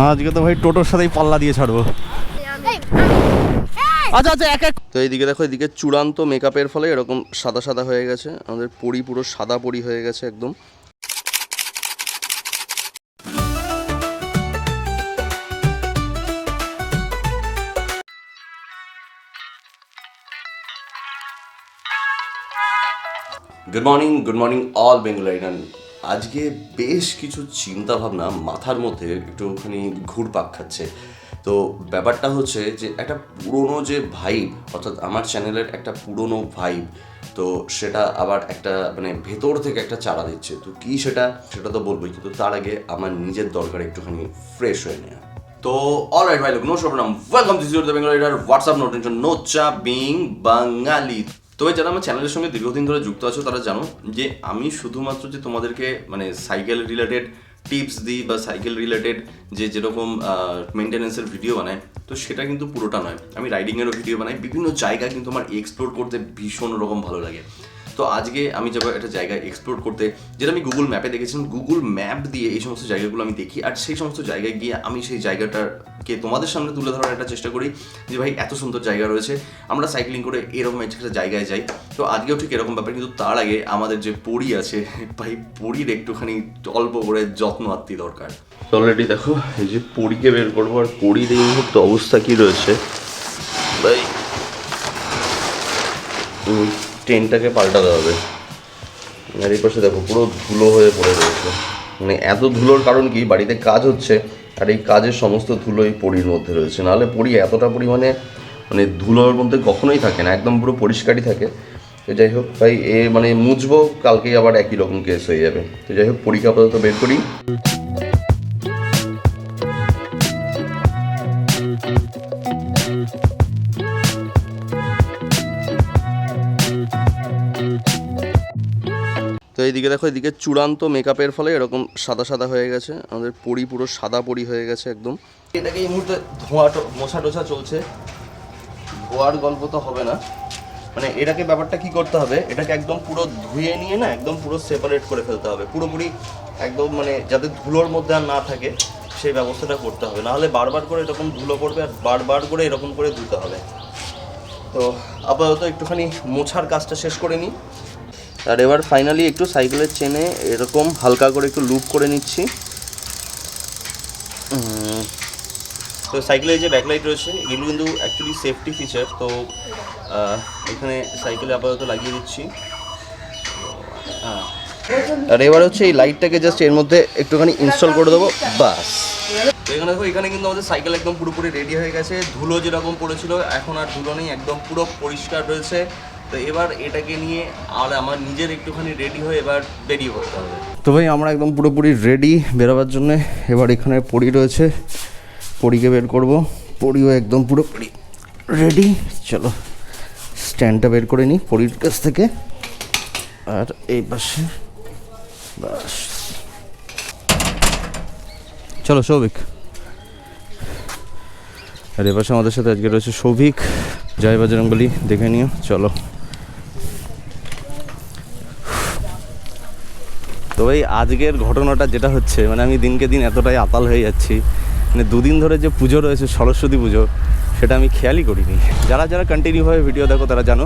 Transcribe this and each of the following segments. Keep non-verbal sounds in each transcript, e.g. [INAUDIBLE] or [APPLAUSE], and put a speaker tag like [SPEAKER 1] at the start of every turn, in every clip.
[SPEAKER 1] আজকে তো ভাই টোটোর সাথেই পাল্লা দিয়ে ছাড়বো। আচ্ছা আচ্ছা এক এক। তো এইদিকে দেখো এদিকে চূড়ান্ত মেকআপের ফলে এরকম সাদা সাদা হয়ে গেছে। আমাদের পরি পুরো সাদা পরি হয়ে গেছে একদম। Good morning good morning all বেঙ্গলাইডান আজকে বেশ কিছু চিন্তা ভাবনা মাথার মধ্যে একটুখানি ঘুরপাক খাচ্ছে। তো ব্যাপারটা হচ্ছে যে একটা পুরনো যে ভাইব অর্থাৎ আমার চ্যানেলের একটা পুরনো ভাইব তো সেটা আবার একটা মানে ভেতর থেকে একটা চারা দিচ্ছে। তো কি সেটা? সেটা তো বলবোই, কিন্তু তার আগে আমার নিজের দরকার একটুখানি ফ্রেশ হয়ে নেওয়া তো অল রাইট ভাই, লোক নো শোনাম welcome to zero the Bengal WhatsApp note নো চা বিং বাঙালি তবে যারা আমার চ্যানেলের সঙ্গে দীর্ঘদিন ধরে যুক্ত আছো, তারা জানো যে আমি শুধুমাত্র যে তোমাদেরকে মানে সাইকেল রিলেটেড টিপস দিই বা সাইকেল রিলেটেড যে যেরকম মেনটেন্যান্সের ভিডিও বানাই, তো সেটা কিন্তু পুরোটা নয়। আমি রাইডিংয়েরও ভিডিও বানাই, বিভিন্ন জায়গা কিন্তু আমার এক্সপ্লোর করতে ভীষণ রকম ভালো লাগে। তো আজকে আমি যাব একটা জায়গায় এক্সপ্লোর করতে, যেটা আমি গুগল ম্যাপে দেখেছিলাম। গুগল ম্যাপ দিয়ে এই সমস্ত জায়গাগুলো আমি দেখি, আর সেই সমস্ত জায়গায় গিয়ে আমি সেই জায়গাটাকে তোমাদের সামনে তুলে ধরার একটা চেষ্টা করি যে, ভাই, এত সুন্দর জায়গা রয়েছে। আমরা সাইক্লিং করে এরকম একটা জায়গায় যাই। তো আজকেও ঠিক এরকম ব্যাপার, কিন্তু তার আগে আমাদের যে পরি আছে, ভাই, পরির একটুখানি অল্প করে যত্ন আত্মি দরকার। অলরেডি দেখো, এই যে পরিকে বের করব আর পরির এই মুহূর্তে অবস্থা কি রয়েছে? ভাই উম, ট্রেনটাকে পাল্টাতে হবে। আর এই পাশে দেখো পুরো ধুলো হয়ে পড়ে রয়েছে। মানে এত ধুলোর কারণ কি? বাড়িতে কাজ হচ্ছে আর এই কাজের সমস্ত ধুলো এই পরির মধ্যে রয়েছে। নাহলে পরি এতটা পরিমাণে মানে ধুলোর মধ্যে কখনোই থাকে না একদম পুরো পরিষ্কারই থাকে। তো যাই হোক ভাই এ মানে মুছবো কালকেই আবার একই রকম কেস হয়ে যাবে। তো যাই হোক পরীক্ষা আপাতত বের করি। এইদিকে দেখো এদিকে চূড়ান্ত মেকআপের ফলে এরকম সাদা সাদা হয়ে গেছে। আমাদের পরি পুরো সাদা পরি হয়ে গেছে একদম। এটাকে এই মুহূর্তে ধোঁয়া টো- মোছা টোছা চলছে। ধোয়ার গল্প তো হবে না। মানে এটাকে ব্যাপারটা কি করতে হবে? এটাকে একদম পুরো ধুয়ে নিয়ে না একদম পুরো সেপারেট করে ফেলতে হবে। পুরোপুরি একদম মানে যাতে ধুলোর মধ্যে আর না থাকে, সেই ব্যবস্থাটা করতে হবে। নাহলে বারবার করে এরকম ধুলো পড়বে আর বারবার করে এরকম করে ধুতে হবে। তো আপাতত একটুখানি মোছার কাজটা শেষ করে নিই। আর এবার ফাইনালি একটু সাইকেলের চেনে এরকম হালকা করে একটু লুপ করে নিচ্ছি। তো সাইকেলের যে ব্যাকলাইট রয়েছে এগুলো কিন্তু অ্যাকচুয়ালি সেফটি ফিচার তো এখানে সাইকেলে আপাতত লাগিয়ে দিচ্ছি। আর এবার হচ্ছে এই লাইটটাকে জাস্ট এর মধ্যে একটুখানি ইনস্টল করে দেবো বাস। এখানে দেখো এখানে কিন্তু আমাদের সাইকেল একদম পুরোপুরি রেডি হয়ে গেছে। ধুলো যেরকম পড়েছিল এখন আর ধুলো নেই একদম পুরো পরিষ্কার রয়েছে। তো এবার এটাকে নিয়ে আর আমার নিজের একটুখানি রেডি হয়ে এবার বেরিয়ে পড়তে হবে। তো ভাই, আমরা একদম পুরোপুরি রেডি বেরোবার জন্য। এবার এখানে পড়ি রয়েছে। পড়িকে বের করব। পড়িও একদম পুরোপুরি রেডি চলো স্ট্যান্ডটা বের করে নিই পরির কাছ থেকে। আর এই পাশে বাস চলো, সৌভিক। আর এ পাশে আমাদের সাথে আজকে রয়েছে সৌভিক। জয় বজরঙ্গলি দেখে নিও। চলো। তো ভাই আজকের ঘটনাটা যেটা হচ্ছে মানে আমি দিনকে দিন এতটাই আতাল হয়ে যাচ্ছি মানে দুদিন ধরে যে পুজো রয়েছে, সরস্বতী পুজো, সেটা আমি খেয়ালই করিনি। যারা যারা কন্টিনিউভাবে ভিডিও দেখো, তারা জানো,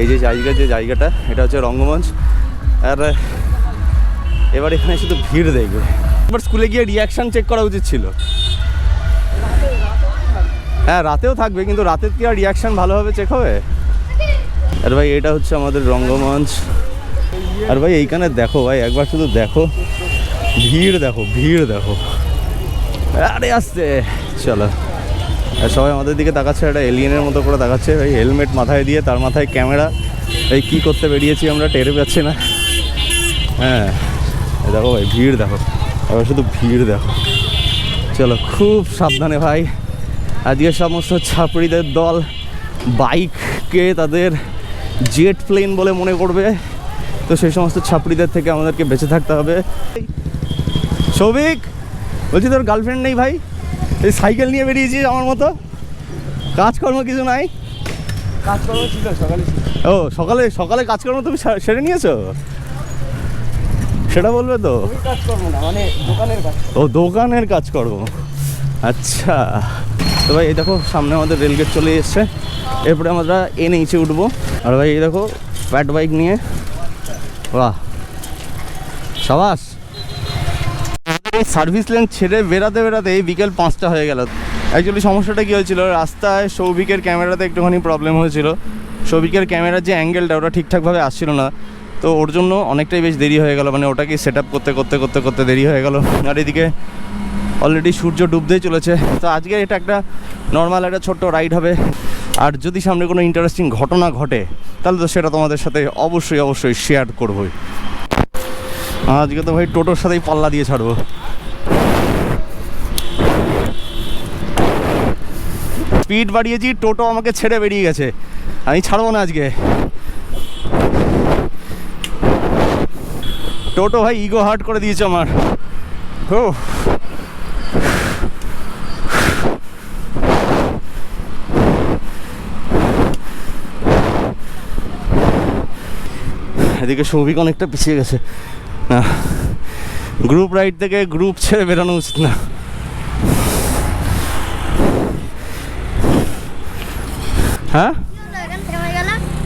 [SPEAKER 1] এই যে জায়গা যে জায়গাটা, এটা হচ্ছে রঙ্গমঞ্চ, আর এবার এখানে শুধু ভিড় দেখবে। এবার স্কুলে গিয়ে রিয়াকশান চেক করা উচিত ছিল। হ্যাঁ রাতেও থাকবে, কিন্তু রাতের কি আর রিয়াকশান ভালোভাবে চেক হবে? আর ভাই, এটা হচ্ছে আমাদের রঙ্গমঞ্চ। আর ভাই, এইখানে দেখো ভাই, একবার শুধু দেখো। ভিড় দেখো ভিড় দেখো। আরে আসতে চলো। সবাই আমাদের দিকে তাকাচ্ছে, একটা এলিয়েনের মতো করে তাকাচ্ছে। ভাই হেলমেট মাথায় দিয়ে, তার মাথায় ক্যামেরা এই কী করতে বেরিয়েছি আমরা, টেরে পাচ্ছি না। হ্যাঁ। দেখো ভাই, ভিড় দেখো। এবার শুধু ভিড় দেখো। চলো, খুব সাবধানে ভাই। আজকে সমস্ত ছাপড়িদের দল বাইককে তাদের জেট প্লেন বলে মনে করবে। তো সেই সমস্ত ছাপড়িদের থেকে আমাদেরকে বেঁচে থাকতে হবে। সৌভিক বলছি তোর গার্লফ্রেন্ড নেই ভাই? এই সাইকেল নিয়ে বেরিয়েছিস আমার মতো? কাজকর্ম কিছু নাই?
[SPEAKER 2] কাজকর্ম ছিল সকালে
[SPEAKER 1] ও সকালে সকালে কাজকর্ম তুমি সেরে নিয়েছো? সেটা বলবে তো।
[SPEAKER 2] মানে দোকানের কাজ।
[SPEAKER 1] ও দোকানের কাজকর্ম। আচ্ছা। তো ভাই এই দেখো সামনে আমাদের রেলগেট চলে এসছে। এরপরে আমরা এন এইচে উঠবো। আর ভাই এই দেখো প্যাট বাইক নিয়ে। বাহ। সাবাস। এই সার্ভিস লেন ছেড়ে বেরাতে এই বিকেল পাঁচটা হয়ে গেল। অ্যাকচুয়ালি সমস্যাটা কী হয়েছিল? রাস্তায় সৌভিকের ক্যামেরাতে একটুখানি প্রবলেম হয়েছিল। সৌভিকের ক্যামেরার যে অ্যাঙ্গেলটা ওটা ঠিকঠাকভাবে আসছিল না। তো ওর জন্য অনেকটাই বেশ দেরি হয়ে গেল। মানে ওটাকে সেট আপ করতে করতে করতে করতে দেরি হয়ে গেল। আর এদিকে অলরেডি সূর্য ডুবতেই চলেছে। তো আজকে এটা একটা নর্মাল একটা ছোট্ট রাইড হবে। আর যদি সামনে কোনো ইন্টারেস্টিং ঘটনা ঘটে, তাহলে তো সেটা তোমাদের সাথে অবশ্যই অবশ্যই শেয়ার করবোই। আজকে তো ভাই টোটোর সাথেই পাল্লা দিয়ে ছাড়বো। স্পিড বাড়িয়েছি, টোটো আমাকে ছেড়ে বেরিয়ে গেছে। আমি ছাড়বো না আজকে। টোটো ভাই ইগো হার্ট করে দিয়েছে আমার। ও। এদিকে সৌভিক অনেকটা পিছিয়ে গেছে। না গ্রুপ রাইড থেকে গ্রুপ ছেড়ে বেরোনো উচিত না। হ্যাঁ?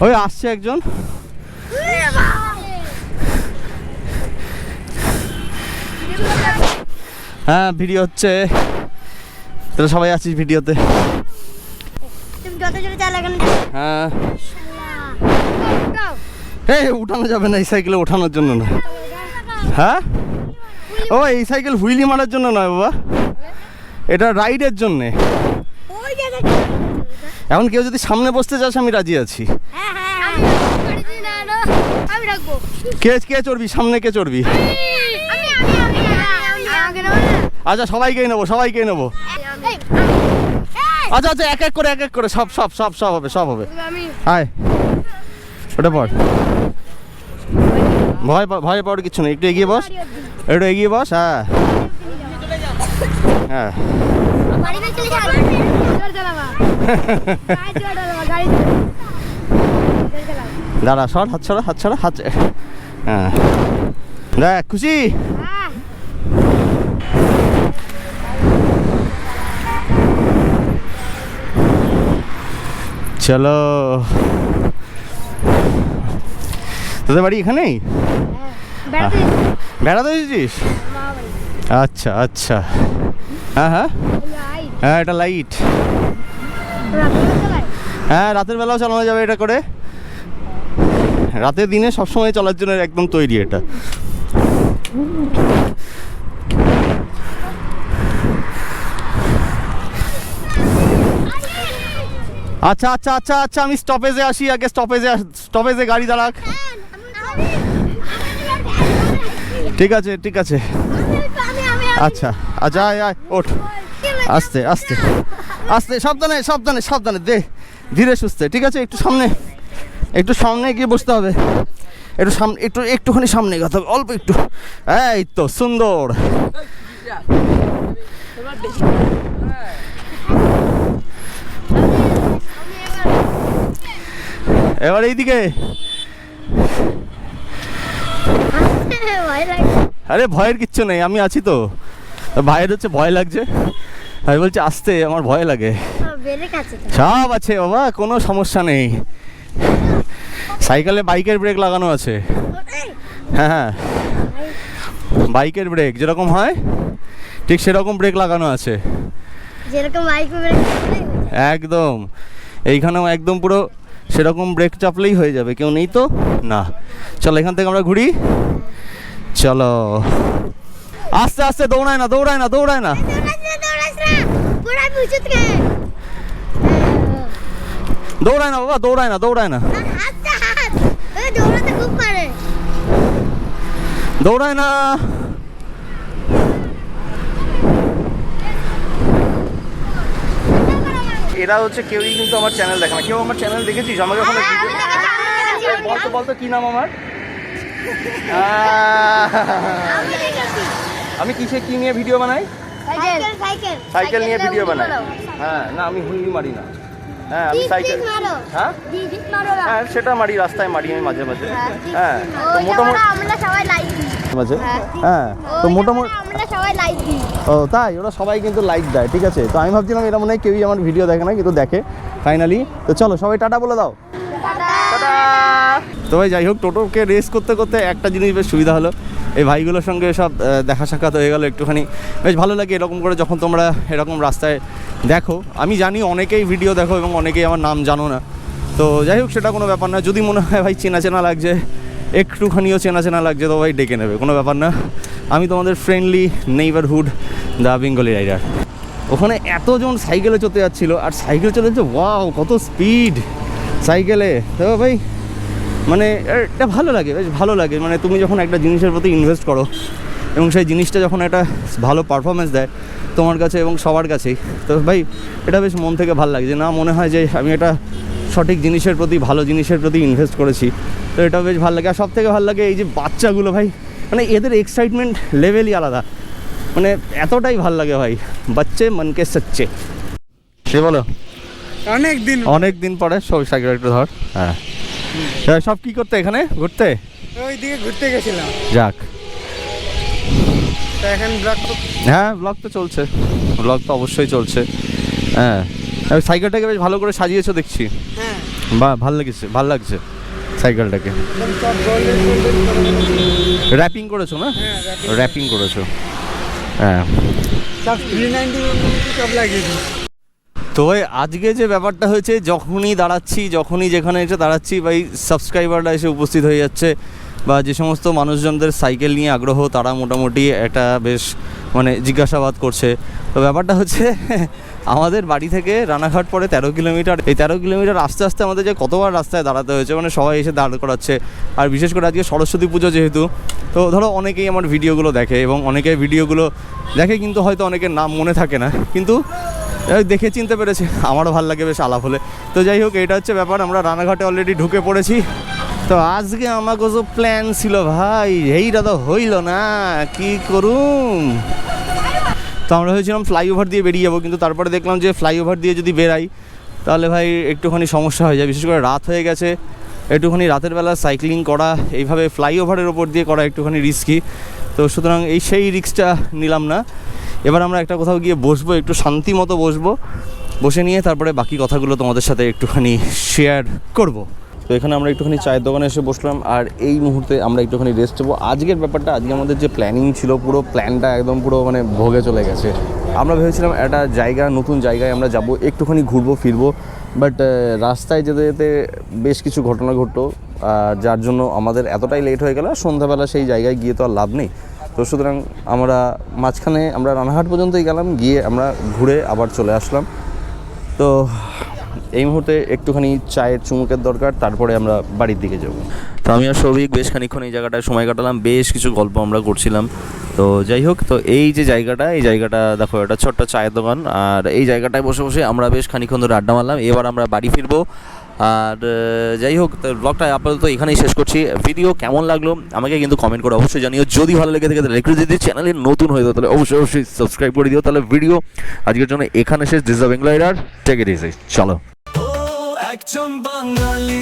[SPEAKER 1] ওই আসছে একজন। হ্যাঁ ভিডিও হচ্ছে। তোরা সবাই আছিস ভিডিওতে হ্যাঁ। এই, উঠানো যাবে না, এই সাইকেলে ওঠানোর জন্য না। হ্যাঁ? ও, এই সাইকেল হুইলি মারার জন্য নয়, বাবা। এটা রাইডের জন্যে। এখন কেউ যদি সামনে বসতে চাস আমি রাজি আছি।
[SPEAKER 3] হ্যাঁ হ্যাঁ
[SPEAKER 1] কে কে চড়বি? সামনে কে চড়বি? আচ্ছা সবাইকেই নেব সবাইকেই নেব। আচ্ছা আচ্ছা এক এক করে, এক এক করে, সব সব সব সব হবে সব হবে। আয়। ওটা পড় ভয় ভয় পাওয়ার কিছু নেই। একটু এগিয়ে বস। একটু এগিয়ে বস হ্যাঁ। হ্যাঁ। দাঁড়া, সর, হাত ছড়া হাত ছড়া হাত হ্যাঁ। দেখ, খুশি? চলো। তোদের বাড়ি এখানেই?
[SPEAKER 3] বেড়াতে
[SPEAKER 1] বেড়াতে এসেছিস? আচ্ছা আচ্ছা। হ্যাঁ হ্যাঁ। হ্যাঁ এটা লাইট হ্যাঁ রাতের বেলাও চালানো যাবে এটা করে। রাতের দিনে সবসময় চলার জন্য একদম তৈরি এটা। আচ্ছা আচ্ছা আচ্ছা আচ্ছা আমি স্টপেজে আসি আগে স্টপেজে স্টপেজে গাড়ি দাঁড়াক। ঠিক আছে ঠিক আছে। আচ্ছা আচ্ছা আয় আয়, ওঠ। আস্তে আস্তে। আস্তে, সাবধানে সাবধানে সাবধানে, দে, ধীরে সুস্থে, ঠিক আছে? একটু সামনে একটু সামনে গিয়ে বসতে হবে। একটু সামনে একটু, একটুখানি সামনে এগোতে হবে, অল্প একটু। এই তো, সুন্দর। এবার এইদিকে। আরে ভয়ের কিচ্ছু নেই আমি আছি তো। ভাইয়ের হচ্ছে ভয় লাগছে। আমি বলছি আসতে আমার ভয় লাগে। সব আছে বাবা কোনো সমস্যা নেই। সাইকেলে বাইকের ব্রেক লাগানো আছে। হ্যাঁ হ্যাঁ। বাইকের ব্রেক যেরকম হয় ঠিক সেরকম ব্রেক লাগানো আছে। একদম। এইখানেও একদম পুরো সেরকম ব্রেক চাপলেই হয়ে যাবে। কেউ নেই তো? না। চলো এখান থেকে আমরা ঘুরি। চলো। আস্তে আস্তে দৌড়ায় না দৌড়ায় না দৌড়ায় না। দৌড়ায় না বাবা দৌড়ায় না দৌড়ায় না। দৌড়ায় না। এরা হচ্ছে কেউই কিন্তু আমার চ্যানেল দেখে না। কেউ আমার চ্যানেল দেখেছিস? আমাকে ওখানে বলতো বলতো কি নাম আমার? আমি কিসে কি নিয়ে ভিডিও বানাই?
[SPEAKER 3] Cycle cycle.
[SPEAKER 1] সাইকেল। নিয়ে ভিডিও বানাই। হ্যাঁ না আমি হুইলি মারি না। হ্যাঁ আমি সাইকেল
[SPEAKER 3] মারো।
[SPEAKER 1] হ্যাঁ? হ্যাঁ সেটা মারি রাস্তায় মারি আমি মাঝে মাঝে। হ্যাঁ তো মোটামুটি
[SPEAKER 3] আমরা সবাই লাইক দিই। হ্যাঁ।
[SPEAKER 1] হ্যাঁ তো মোটামুটি
[SPEAKER 3] আমরা সবাই লাইক দিই।
[SPEAKER 1] ও তাই ওরা সবাই কিন্তু লাইক দেয় ঠিক আছে? তো আমি ভাবছিলাম এটা মনে হয় কেউই আমার ভিডিও দেখে না কিন্তু দেখে ফাইনালি। তো চলো সবাই টাটা বলে দাও। তো ভাই, যাই হোক, টোটোকে রেস করতে করতে একটা জিনিস বেশ সুবিধা হলো। এই ভাইগুলোর সঙ্গে সব দেখা সাক্ষাৎ হয়ে গেল একটুখানি। বেশ ভালো লাগে এরকম করে যখন তোমরা এরকম রাস্তায় দেখো। আমি জানি অনেকেই ভিডিও দেখো এবং অনেকেই আমার নাম জানো না। তো যাই হোক, সেটা কোনো ব্যাপার না। যদি মনে হয় ভাই চেনা চেনা লাগছে, একটুখানিও চেনা চেনা লাগছে, তো ভাই ডেকে নেবে, কোনো ব্যাপার না। আমি তোমাদের friendly neighbourhood the Bengali rider ওখানে এতজন সাইকেলে চলতে যাচ্ছিল, আর সাইকেল চলে যাচ্ছে ওয়াও কত স্পিড সাইকেলে, তো ভাই মানে এটা ভালো লাগে বেশ ভালো লাগে। মানে তুমি যখন একটা জিনিসের প্রতি ইনভেস্ট করো এবং সেই জিনিসটা যখন একটা ভালো পারফরমেন্স দেয় তোমার কাছে এবং সবার কাছেই তো ভাই এটা বেশ মন থেকে ভালো লাগে যে না মনে হয় যে আমি এটা সঠিক জিনিসের প্রতি ভালো জিনিসের প্রতি ইনভেস্ট করেছি। তো এটা বেশ ভালো লাগে। আর সব থেকে ভালো লাগে এই যে বাচ্চাগুলো ভাই মানে এদের এক্সাইটমেন্ট লেভেলই আলাদা। মানে এতটাই ভালো লাগে ভাই বাচ্চে মনকে সচ্চে সে বলো।
[SPEAKER 2] অনেক দিন
[SPEAKER 1] অনেক দিন পরে সব সাইকেল একটু ধর। হ্যাঁ। সব কি করতে এখানে ঘুরতে?
[SPEAKER 2] ওই দিকে ঘুরতে গেছিলাম।
[SPEAKER 1] যাক।
[SPEAKER 2] তো এখন ব্লগ
[SPEAKER 1] হ্যাঁ ব্লগ তো চলছে। ব্লগ তো অবশ্যই চলছে। হ্যাঁ। সাইকেলটাকে বেশ ভালো করে সাজিয়েছো দেখছি।
[SPEAKER 2] হ্যাঁ।
[SPEAKER 1] বা ভালো লেগেছে ভালো লাগছে সাইকেলটাকে র্যাপিং করেছ না?
[SPEAKER 2] হ্যাঁ
[SPEAKER 1] র্যাপিং করেছ। হ্যাঁ।
[SPEAKER 2] সব লাগিয়ে
[SPEAKER 1] তো আজকে যে ব্যাপারটা হয়েছে, যখনই দাঁড়াচ্ছি, যখনই যেখানে এসে দাঁড়াচ্ছি, ভাই সাবস্ক্রাইবাররা এসে উপস্থিত হয়ে যাচ্ছে বা যে সমস্ত মানুষজনদের সাইকেল নিয়ে আগ্রহ, তারা মোটামুটি একটা বেশ মানে জিজ্ঞাসাবাদ করছে। তো ব্যাপারটা হচ্ছে, [LAUGHS] আমাদের বাড়ি থেকে রানাঘাট পরে তেরো কিলোমিটার। এই তেরো কিলোমিটার আস্তে আস্তে আমাদের যে কতবার রাস্তায় দাঁড়াতে হয়েছে মানে সবাই এসে দাঁড় করাচ্ছে। আর বিশেষ করে আজকে সরস্বতী পুজো যেহেতু, তো ধরো অনেকেই আমার ভিডিওগুলো দেখে এবং অনেকে ভিডিওগুলো দেখে কিন্তু হয়তো অনেকের নাম মনে থাকে না। কিন্তু দেখে চিনতে পেরেছে, আমারও ভালো লাগে বেশ আলাপ হলে। তো যাই হোক, এটা হচ্ছে ব্যাপার, আমরা রানাঘাটে অলরেডি ঢুকে পড়েছি। তো আজকে আমার যে প্ল্যান ছিল ভাই, এইটা তো হইল না, কি করুম? তো আমরা ভেবেছিলাম ফ্লাইওভার দিয়ে বেরিয়ে যাব, কিন্তু তারপরে দেখলাম যে ফ্লাইওভার দিয়ে যদি বেরাই, তাহলে ভাই একটুখানি সমস্যা হয়ে যায়। বিশেষ করে রাত হয়ে গেছে, একটুখানি রাতের বেলা সাইক্লিং করা, এইভাবে ফ্লাইওভারের ওপর দিয়ে করা একটুখানি রিস্কি তো সুতরাং এই সেই রিস্কটা নিলাম না। এবার আমরা একটা কোথাও গিয়ে বসবো, একটু শান্তি মতো বসবো। বসে নিয়ে তারপরে বাকি কথাগুলো তোমাদের সাথে একটুখানি শেয়ার করব। তো এখানে আমরা একটুখানি চায়ের দোকানে এসে বসলাম, আর এই মুহূর্তে আমরা একটুখানি রেস্ট নেব। আজকের ব্যাপারটা, আজকে আমাদের যে প্ল্যানিং ছিল, পুরো প্ল্যানটা একদম পুরো মানে ভোগে চলে গেছে। আমরা ভেবেছিলাম একটা জায়গা, নতুন জায়গায় আমরা যাব, একটুখানি ঘুরবো, ফিরবো। বাট রাস্তায় যেতে যেতে বেশ কিছু ঘটনা আর যার জন্য আমাদের এতটাই লেট হয়ে গেল সন্ধ্যাবেলা সেই জায়গায় গিয়ে তো আর লাভ নেই। তো সুতরাং আমরা মাঝখানে আমরা রানাহাট পর্যন্তই গেলাম, গিয়ে আমরা ঘুরে আবার চলে আসলাম। তো এই মুহূর্তে একটুখানি চায়ের চুমুকের দরকার, তারপরে আমরা বাড়ির দিকে যাব। তো আমি আর সৌভিক বেশ খানিক্ষণ এই জায়গাটায় সময় কাটালাম, বেশ কিছু গল্প আমরা করছিলাম। তো যাই হোক, তো এই যে জায়গাটা, এই জায়গাটা দেখো, এটা ছোট্ট চায়ের দোকান, আর এই জায়গাটায় বসে বসে আমরা বেশ খানিক্ষণ ধরে আড্ডা মারলাম। এবার আমরা বাড়ি ফিরবো আর যাই হোক ব্লগটা আপাতত এখানেই শেষ করছি। ভিডিও কেমন লাগল আমাকে কিন্তু কমেন্ট করে অবশ্যই জানিও। যদি ভালো লেগে থাকে, তাহলে একটু যদি চ্যানেলে নতুন হয়ে তাহলে অবশ্যই অবশ্যই সাবস্ক্রাইব করে দিও। তাহলে ভিডিও আজকের জন্য এখানে শেষ। দ্য বেঙ্গলাইডার টেক ইজি চলো।
[SPEAKER 4] একজন বাঙালি